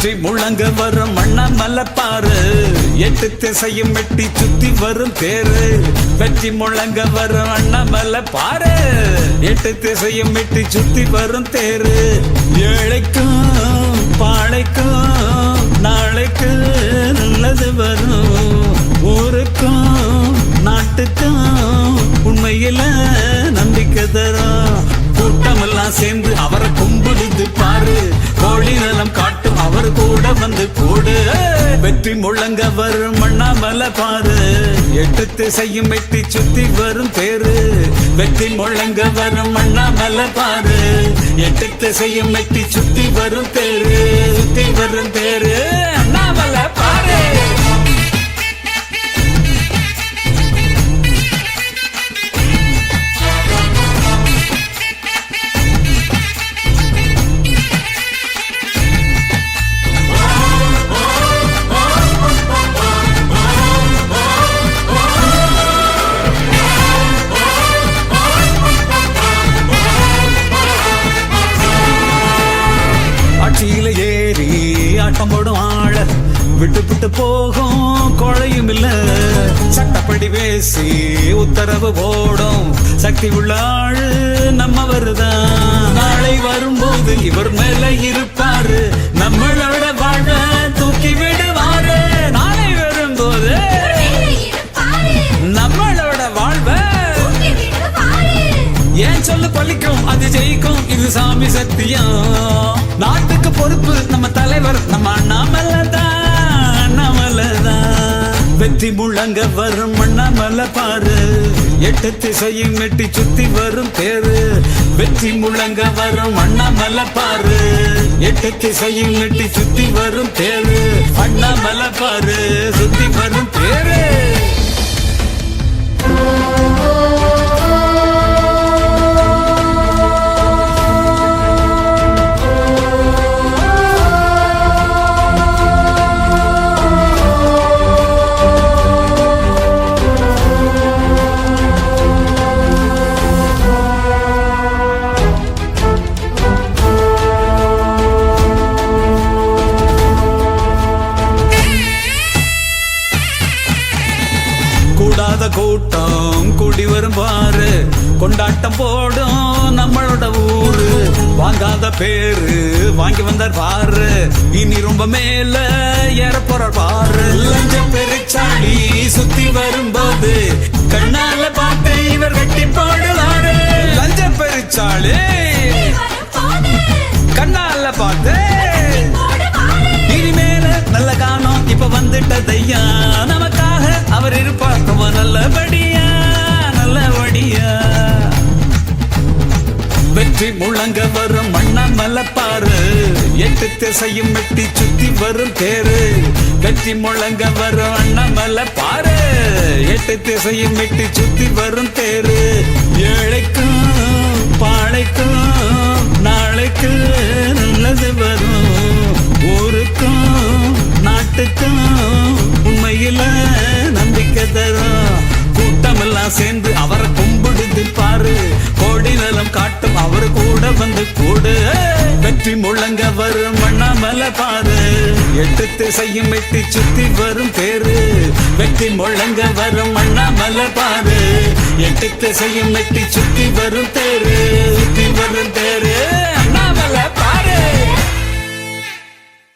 சுற்றி முழங்க வரும் மண்ணா மலப்பாறு. எட்டு திசையும் வெட்டி சுத்தி வரும் தேரு. வெற்றி முழங்க வரும் அண்ணமல்ல பாரு எட்டு திசையும் வெட்டி சுத்தி வரும் தேரு. ஏழைக்கும் பாழைக்கும் நாளைக்கு நல்லது வரும். வெற்றி முழங்க வரும் மண்ணாமல பாரு எட்டு திசையும் வெட்டி சுத்தி வரும் தேரு வெட்டி முழங்க வரும் மண்ணாமல பாரு எட்டு திசையும் வெட்டி சுத்தி வரும் தேரு சுத்தி வரும் தேரு போடும் ஆள. விட்டு விட்டு போகும் கொழையும் இல்ல. சட்டப்படி பேசி உத்தரவு போடும். சக்தி உள்ள ஆளு நம்ம வருதான் நாளை வரும்போது இவர் மேல இருப்பாரு. நம்மளோட வாழ தூக்கி விடுவாரு. நாளை வரும்போது நம்மளோட வாழ்வை ஏன் சொல்லு பலிக்கும் அது ஜெயிக்கும். இது சாமி சத்தியம். நாட்டுக்கு பொறுப்பு நம்ம தலைவர் நம்ம அண்ணாமலதான் அண்ணாமலதான். வெற்றி முழங்க வரும் அண்ணாமல பாரு. எட்டு திசையும் வெட்டி சுத்தி வரும் பேரு. வெற்றி முழங்க வரும் அண்ணாமல பாரு. எட்டு திசையும் வெட்டி சுத்தி வரும் பேரு. அண்ணாமல பாரு. வரும் கொண்டாட்டம் போடும் நம்மளோட ஊரு. வாங்காத பேரு வாங்கி வந்தார் பாரு. இனி ரொம்ப மேல ஏற போறார் பாரு. லஞ்ச பெருச்சாடி சுத்தி வரும்போது கண்ணால பார்த்து இவர் வெட்டி போடுவாரு. லஞ்ச பெருச்சாளி கண்ணால பார்த்து இனிமேல நல்ல காணும். இப்ப வந்துட்டதையா நமக்காக அவர் இருப்பார். ரொம்ப சுற்றி முழங்க வரும் மண்ணமல்ல பாரு எட்டு திசையும் வெட்டி சுத்தி வரும் தேரு. கட்டி முழங்க வரும் அண்ணமல்ல பாரு எட்டு திசையும் வெட்டி சுத்தி வரும் தேரு. ஏழைக்கும் பாழைக்கும் நாளைக்கு நல்லது வரும். ஊருக்கும் நாட்டுக்கும் உண்மையில நம்பிக்கை தரும். கூட்டமெல்லாம் சேர்ந்து அவரை கோடி காட்டும் அவர் கூட வந்து கூடு. வெற்றி முழங்க வரும் அண்ணாமல பாரு. எட்டு திசையும் வெட்டி சுத்தி வரும் தேரு வெற்றி முழங்க வரும் அண்ணாமல பாரு. எட்டு திசையும் வெட்டி சுத்தி வரும் தேரு சுத்தி வரும் தேரு